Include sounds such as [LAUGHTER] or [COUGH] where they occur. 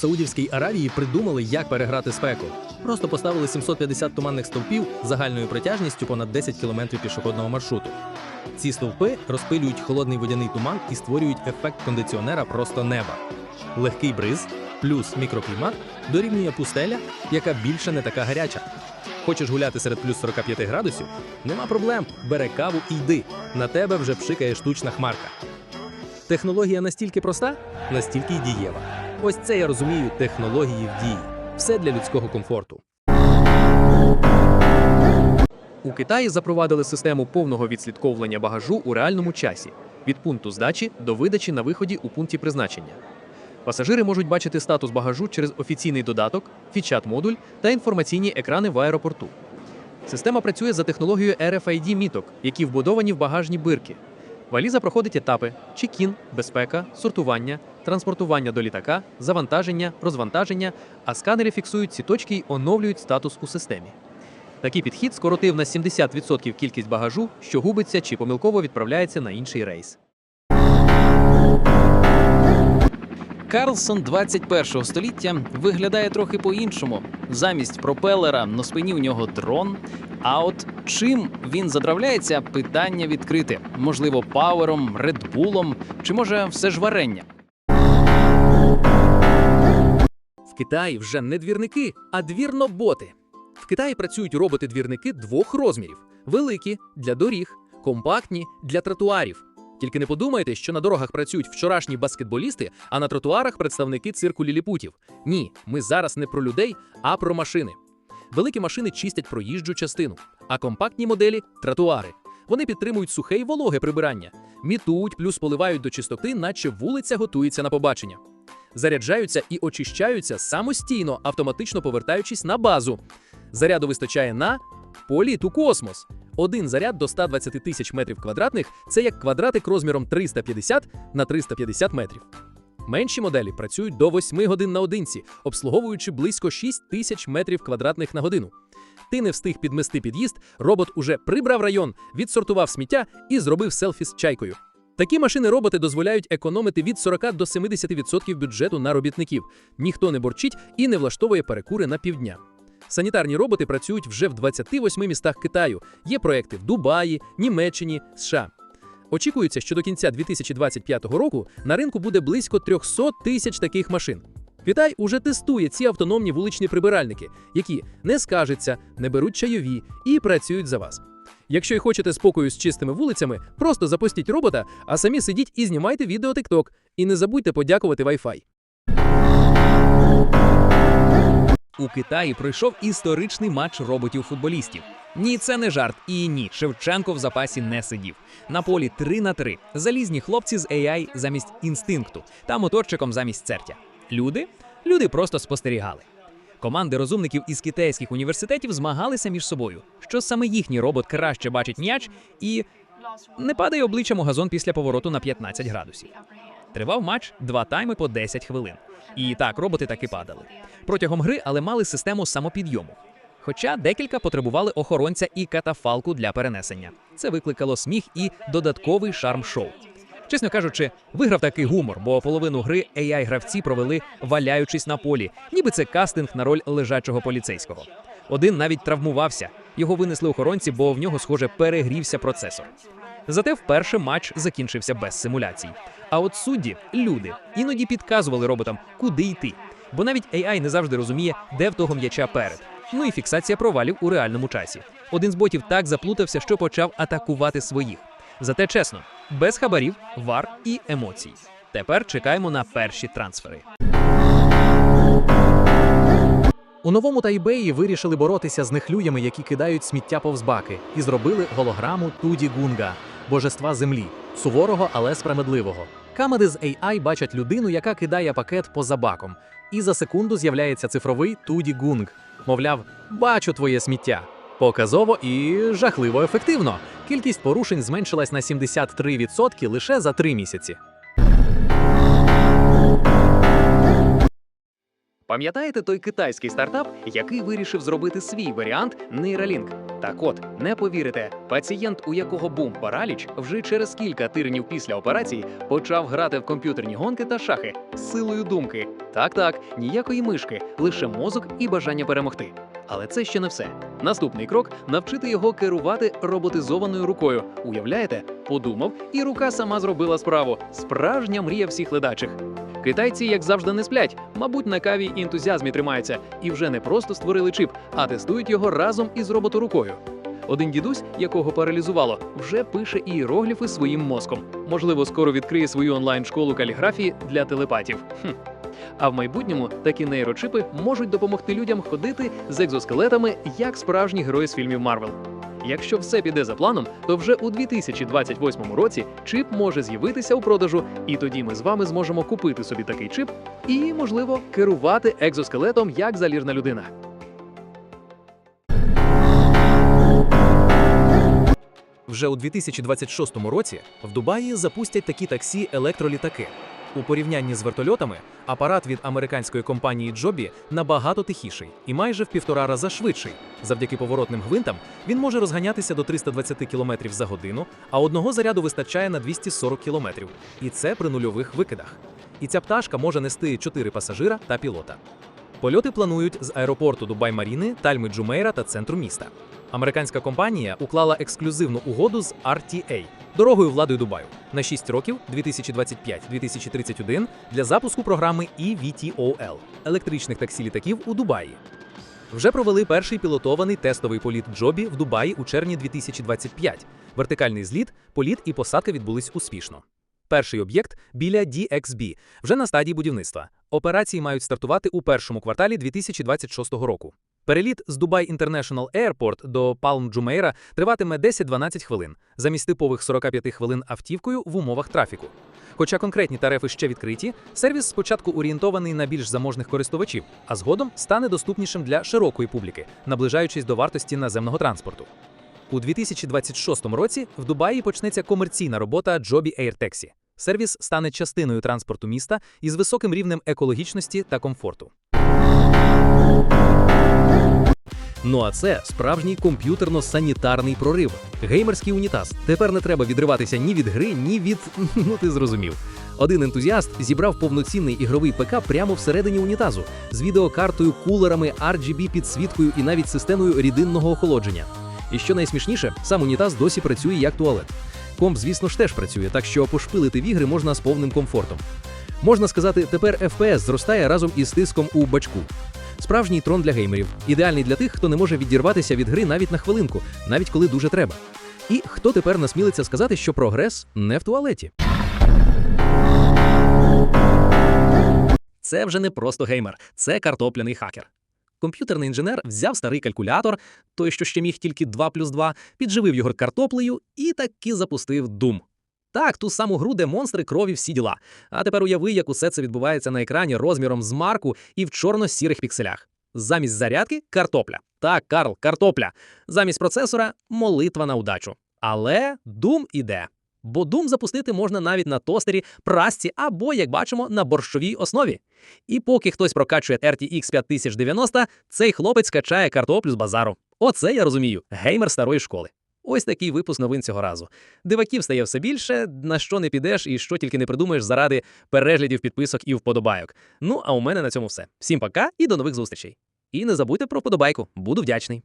Саудівській Аравії придумали, як переграти спеку. Просто поставили 750 туманних стовпів загальною протяжністю понад 10 кілометрів пішохідного маршруту. Ці стовпи розпилюють холодний водяний туман і створюють ефект кондиціонера просто неба. Легкий бриз плюс мікроклімат дорівнює пустеля, яка більше не така гаряча. Хочеш гуляти серед плюс 45 градусів? Нема проблем. Бери каву і йди. На тебе вже пшикає штучна хмарка. Технологія настільки проста, настільки й дієва. Ось це я розумію технології в дії. Все для людського комфорту. У Китаї запровадили систему повного відслідковування багажу у реальному часі від пункту здачі до видачі на виході у пункті призначення. Пасажири можуть бачити статус багажу через офіційний додаток, фічат-модуль та інформаційні екрани в аеропорту. Система працює за технологією RFID міток, які вбудовані в багажні бирки. Валіза проходить етапи: чекін, безпека, сортування, транспортування до літака, завантаження, розвантаження, а сканери фіксують ці точки й оновлюють статус у системі. Такий підхід скоротив на 70% кількість багажу, що губиться чи помилково відправляється на інший рейс. Карлсон 21-го століття виглядає трохи по-іншому. Замість пропелера на спині у нього дрон. А от чим він задравляється, питання відкрите. Можливо, павером, редбулом, чи може все ж варення. В Китаї вже не двірники, а двірноботи. В Китаї працюють роботи-двірники двох розмірів: великі для доріг, компактні для тротуарів. Тільки не подумайте, що на дорогах працюють вчорашні баскетболісти, а на тротуарах представники цирку ліліпутів. Ні, ми зараз не про людей, а про машини. Великі машини чистять проїжджу частину, а компактні моделі тротуари. Вони підтримують сухе й вологе прибирання, мітують плюс поливають до чистоти, наче вулиця готується на побачення. Заряджаються і очищаються самостійно, автоматично повертаючись на базу. Заряду вистачає на політ у космос. Один заряд до 120 тисяч метрів квадратних це як квадратик розміром 350 на 350 метрів. Менші моделі працюють до 8 годин наодинці, обслуговуючи близько 6 тисяч метрів квадратних на годину. Ти не встиг підмести під'їзд, робот уже прибрав район, відсортував сміття і зробив селфі з чайкою. Такі машини-роботи дозволяють економити від 40 до 70% бюджету на робітників. Ніхто не борчить і не влаштовує перекури на півдня. Санітарні роботи працюють вже в 28 містах Китаю. Є проекти в Дубаї, Німеччині, США. Очікується, що до кінця 2025 року на ринку буде близько 300 тисяч таких машин. Китай уже тестує ці автономні вуличні прибиральники, які не скажуться, не беруть чайові і працюють за вас. Якщо й хочете спокою з чистими вулицями, просто запустіть робота, а самі сидіть і знімайте відео TikTok. І не забудьте подякувати Wi-Fi. У Китаї пройшов історичний матч роботів-футболістів. Ні, це не жарт. І ні, Шевченко в запасі не сидів. На полі 3 на 3. Залізні хлопці з AI замість інстинкту та моторчиком замість цертя. Люди? Люди просто спостерігали. Команди розумників із китайських університетів змагалися між собою, що саме їхній робот краще бачить м'яч і не падає обличчям у газон після повороту на 15 градусів. Тривав матч два тайми по 10 хвилин. І так, роботи таки падали. Протягом гри, але мали систему самопідйому. Хоча декілька потребували охоронця і катафалку для перенесення. Це викликало сміх і додатковий шарм шоу. Чесно кажучи, виграв такий гумор, бо половину гри AI-гравці провели валяючись на полі, ніби це кастинг на роль лежачого поліцейського. Один навіть травмувався. Його винесли охоронці, бо в нього, схоже, перегрівся процесор. Зате вперше матч закінчився без симуляцій. А от судді, люди, іноді підказували роботам, куди йти. Бо навіть AI не завжди розуміє, де в того м'яча перед. Ну і фіксація провалів у реальному часі. Один з ботів так заплутався, що почав атакувати своїх. Зате чесно, без хабарів, вар і емоцій. Тепер чекаємо на перші трансфери. У новому Тайбеї вирішили боротися з нехлюями, які кидають сміття повз баки, і зробили голограму Туді Гунга, божества землі, суворого, але справедливого. Камеди з AI бачать людину, яка кидає пакет поза баком, і за секунду з'являється цифровий Туді Гунг. Мовляв, бачу твоє сміття. Показово і жахливо ефективно. Кількість порушень зменшилась на 73% лише за три місяці. Пам'ятаєте той китайський стартап, який вирішив зробити свій варіант Neuralink? Так от, не повірите, пацієнт, у якого був параліч, вже через кілька тижнів після операції почав грати в комп'ютерні гонки та шахи з силою думки. Так, так, ніякої мишки, лише мозок і бажання перемогти. Але це ще не все. Наступний крок навчити його керувати роботизованою рукою. Уявляєте, подумав, і рука сама зробила справу. Справжня мрія всіх ледачих. Китайці, як завжди, не сплять, мабуть, на каві і ентузіазмі тримаються, і вже не просто створили чип, а тестують його разом із роботорукою. Один дідусь, якого паралізувало, вже пише іерогліфи своїм мозком. Можливо, скоро відкриє свою онлайн-школу каліграфії для телепатів. Хм. А в майбутньому такі нейрочипи можуть допомогти людям ходити з екзоскелетами, як справжні герої з фільмів Марвел. Якщо все піде за планом, то вже у 2028 році чип може з'явитися у продажу, і тоді ми з вами зможемо купити собі такий чип і, можливо, керувати екзоскелетом як заліжна людина. Вже у 2026 році в Дубаї запустять такі таксі електролітаки. У порівнянні з вертольотами апарат від американської компанії Джобі набагато тихіший і майже в півтора раза швидший. Завдяки поворотним гвинтам він може розганятися до 320 км за годину, а одного заряду вистачає на 240 км. І це при нульових викидах. І ця пташка може нести 4 пасажира та пілота. Польоти планують з аеропорту Дубай-Маріни, Тальми Джумейра та центру міста. Американська компанія уклала ексклюзивну угоду з RTA – дорогою владою Дубаю на 6 років 2025-2031 для запуску програми EVTOL – електричних таксі-літаків у Дубаї. Вже провели перший пілотований тестовий політ Джобі в Дубаї у червні 2025. Вертикальний зліт, політ і посадка відбулись успішно. Перший об'єкт біля DXB вже на стадії будівництва. Операції мають стартувати у першому кварталі 2026 року. Переліт з Dubai International Airport до Palm Jumeirah триватиме 10-12 хвилин, замість типових 45 хвилин автівкою в умовах трафіку. Хоча конкретні тарифи ще відкриті, сервіс спочатку орієнтований на більш заможних користувачів, а згодом стане доступнішим для широкої публіки, наближаючись до вартості наземного транспорту. У 2026 році в Дубаї почнеться комерційна робота Joby Air Taxi. Сервіс стане частиною транспорту міста із високим рівнем екологічності та комфорту. Ну а це справжній комп'ютерно-санітарний прорив. Геймерський унітаз. Тепер не треба відриватися ні від гри, ні від. [LAUGHS] ну ти зрозумів. Один ентузіаст зібрав повноцінний ігровий ПК прямо всередині унітазу з відеокартою, кулерами, RGB підсвіткою і навіть системою рідинного охолодження. І що найсмішніше, сам унітаз досі працює як туалет. Комп, звісно ж, теж працює, так що пошпилити в ігри можна з повним комфортом. Можна сказати, тепер FPS зростає разом із тиском у бачку. Справжній трон для геймерів, ідеальний для тих, хто не може відірватися від гри навіть на хвилинку, навіть коли дуже треба. І хто тепер насмілиться сказати, що прогрес не в туалеті? Це вже не просто геймер, це картопляний хакер. Комп'ютерний інженер взяв старий калькулятор, той, що ще міг тільки 2 плюс 2, підживив його картоплею і таки запустив Doom. Так, ту саму гру, де монстри крові всі діла. А тепер уяви, як усе це відбувається на екрані розміром з марку і в чорно-сірих пікселях. Замість зарядки картопля. Так, Карл, картопля. Замість процесора молитва на удачу. Але Doom іде. Бо Doom запустити можна навіть на тостері, прасці або, як бачимо, на борщовій основі. І поки хтось прокачує RTX 5090, цей хлопець качає картоплю з базару. Оце я розумію, геймер старої школи. Ось такий випуск новин цього разу. Диваків стає все більше, на що не підеш і що тільки не придумаєш заради переглядів, підписок і вподобайок. Ну а у мене на цьому все. Всім пока і до нових зустрічей. І не забудьте про вподобайку, буду вдячний.